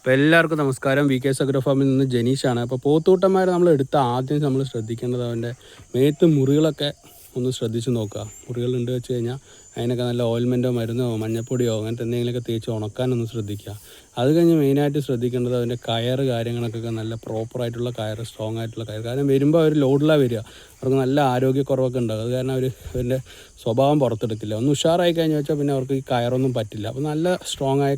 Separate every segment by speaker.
Speaker 1: അപ്പോൾ എല്ലാവർക്കും നമസ്കാരം. വി കെ സഗ്രഫാമിൽ നിന്ന് ജനീഷാണ്. അപ്പോൾ പോത്തൂട്ടന്മാർ നമ്മൾ എടുത്ത ആദ്യം നമ്മൾ ശ്രദ്ധിക്കേണ്ടത് അവന്റെ മേത്ത് മുറികളൊക്കെ ഒന്ന് ശ്രദ്ധിച്ച് നോക്കുക. മുറികളുണ്ട് വെച്ച് കഴിഞ്ഞാൽ അതിനൊക്കെ നല്ല ഓയിൽമെന്റോ മരുന്നോ മഞ്ഞപ്പൊടിയോ അങ്ങനത്തെ എന്തെങ്കിലുമൊക്കെ തേച്ച് ഉണക്കാനൊന്ന് ശ്രദ്ധിക്കുക. അത് കഴിഞ്ഞ് മെയിനായിട്ട് ശ്രദ്ധിക്കേണ്ടത് അവന്റെ കയർ കാര്യങ്ങളൊക്കെ നല്ല പ്രോപ്പറായിട്ടുള്ള കയർ സ്ട്രോങ് ആയിട്ടുള്ള കയർ. കാരണം വരുമ്പോൾ അവർ ലോഡിലാണ് വരിക. അവർക്ക് നല്ല ആരോഗ്യക്കുറവൊക്കെ ഉണ്ടാകും. അത് കാരണം അവർ അവരുടെ സ്വഭാവം പുറത്തെടുക്കില്ല ഒന്ന് ഉഷാറായി കഴിഞ്ഞ് വെച്ചാൽ പിന്നെ അവർക്ക് ഈ കയറൊന്നും പറ്റില്ല. അപ്പോൾ നല്ല സ്ട്രോങ് ആയ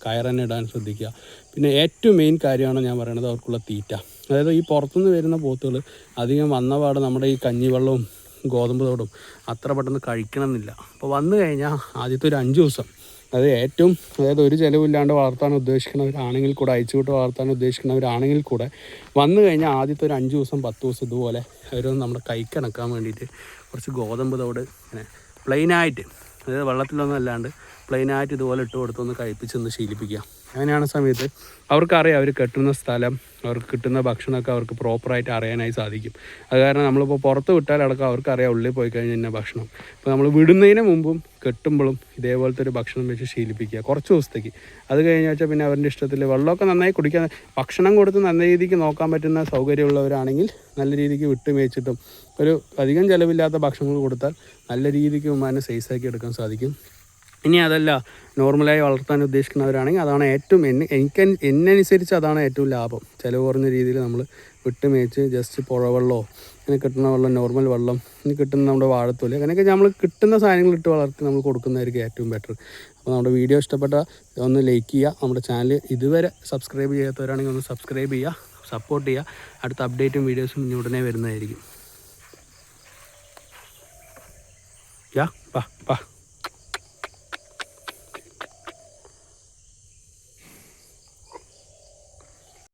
Speaker 1: ക കയർ തന്നെ ഇടാൻ ശ്രദ്ധിക്കുക. പിന്നെ ഏറ്റവും മെയിൻ കാര്യമാണ് ഞാൻ പറയണത് അവർക്കുള്ള തീറ്റ. അതായത് ഈ പുറത്തുനിന്ന് വരുന്ന പോത്തുകൾ അധികം വന്ന പാട് നമ്മുടെ ഈ കഞ്ഞിവെള്ളവും ഗോതമ്പ് തോടും അത്ര പെട്ടെന്ന് കഴിക്കണമെന്നില്ല. അപ്പോൾ വന്നു കഴിഞ്ഞാൽ ആദ്യത്തെ ഒരു അഞ്ച് ദിവസം. അതായത് ഏറ്റവും അതായത് ഒരു ചിലവില്ലാണ്ട് വളർത്താൻ ഉദ്ദേശിക്കുന്നവരാണെങ്കിൽ കൂടെ അയച്ചുവിട്ട് വളർത്താൻ ഉദ്ദേശിക്കുന്നവരാണെങ്കിൽ കൂടെ വന്നു കഴിഞ്ഞാൽ ആദ്യത്തെ ഒരു അഞ്ച് ദിവസം പത്ത് ദിവസം ഇതുപോലെ അവരൊന്ന് നമ്മുടെ കൈക്കണക്കാൻ വേണ്ടിയിട്ട് കുറച്ച് ഗോതമ്പ് തോട് ഇങ്ങനെ പ്ലെയിനായിട്ട് അതായത് വെള്ളത്തിലൊന്നും അല്ലാണ്ട് പ്ലെയിനായിട്ട് ഇതുപോലെ ഇട്ട് കൊടുത്തൊന്ന് കഴിപ്പിച്ചൊന്ന് ശീലിപ്പിക്കുക. അങ്ങനെയാണ് സമയത്ത് അവർക്കറിയാം അവർ കെട്ടുന്ന സ്ഥലം അവർക്ക് കിട്ടുന്ന ഭക്ഷണമൊക്കെ അവർക്ക് പ്രോപ്പറായിട്ട് അറിയാനായി സാധിക്കും. അത് കാരണം നമ്മളിപ്പോൾ പുറത്ത് വിട്ടാലടക്കം അവർക്കറിയാം ഉള്ളിൽ പോയി കഴിഞ്ഞാൽ ഇന്ന ഭക്ഷണം. അപ്പോൾ നമ്മൾ വിടുന്നതിന് മുമ്പും കെട്ടുമ്പോഴും ഇതേപോലത്തെ ഒരു ഭക്ഷണം വെച്ച് ശീലിപ്പിക്കുക കുറച്ച് ദിവസത്തേക്ക്. അത് കഴിഞ്ഞ് വെച്ചാൽ പിന്നെ അവരുടെ ഇഷ്ടത്തിൽ വെള്ളമൊക്കെ നന്നായി കുടിക്കാൻ ഭക്ഷണം കൊടുത്ത് നല്ല രീതിക്ക് നോക്കാൻ പറ്റുന്ന സൗകര്യമുള്ളവരാണെങ്കിൽ നല്ല രീതിക്ക് വിട്ട് മേച്ചിട്ടും ഒരു അധികം ചിലവില്ലാത്ത ഭക്ഷണങ്ങൾ കൊടുത്താൽ നല്ല രീതിക്ക് ഉമ്മാനെ സൈസാക്കി എടുക്കാൻ സാധിക്കും. ഇനി അതല്ല നോർമലായി വളർത്താൻ ഉദ്ദേശിക്കുന്നവരാണെങ്കിൽ അതാണ് ഏറ്റവും എന്നെ എനിക്ക് എന്നനുസരിച്ച് അതാണ് ഏറ്റവും ലാഭം. ചിലവ് കുറഞ്ഞ രീതിയിൽ നമ്മൾ വിട്ട് മേച്ച് ജസ്റ്റ് പുഴവെള്ളമോ അങ്ങനെ കിട്ടുന്ന വെള്ളം നോർമൽ വെള്ളം ഇനി കിട്ടുന്ന നമ്മുടെ വാഴത്തോൽ അങ്ങനെയൊക്കെ നമ്മൾ കിട്ടുന്ന സാധനങ്ങൾ ഇട്ട് വളർത്തി നമ്മൾ കൊടുക്കുന്നതായിരിക്കും ഏറ്റവും ബെറ്റർ അപ്പോൾ നമ്മുടെ വീഡിയോ ഇഷ്ടപ്പെട്ട ഒന്ന് ലൈക്ക് ചെയ്യുക. നമ്മുടെ ചാനൽ ഇതുവരെ സബ്സ്ക്രൈബ് ചെയ്യാത്തവരാണെങ്കിൽ ഒന്ന് സബ്സ്ക്രൈബ് ചെയ്യുക. സപ്പോർട്ട് ചെയ്യുക. അടുത്ത അപ്ഡേറ്റും വീഡിയോസും ഇനി ഉടനെ വരുന്നതായിരിക്കും. യാ പാ പാ.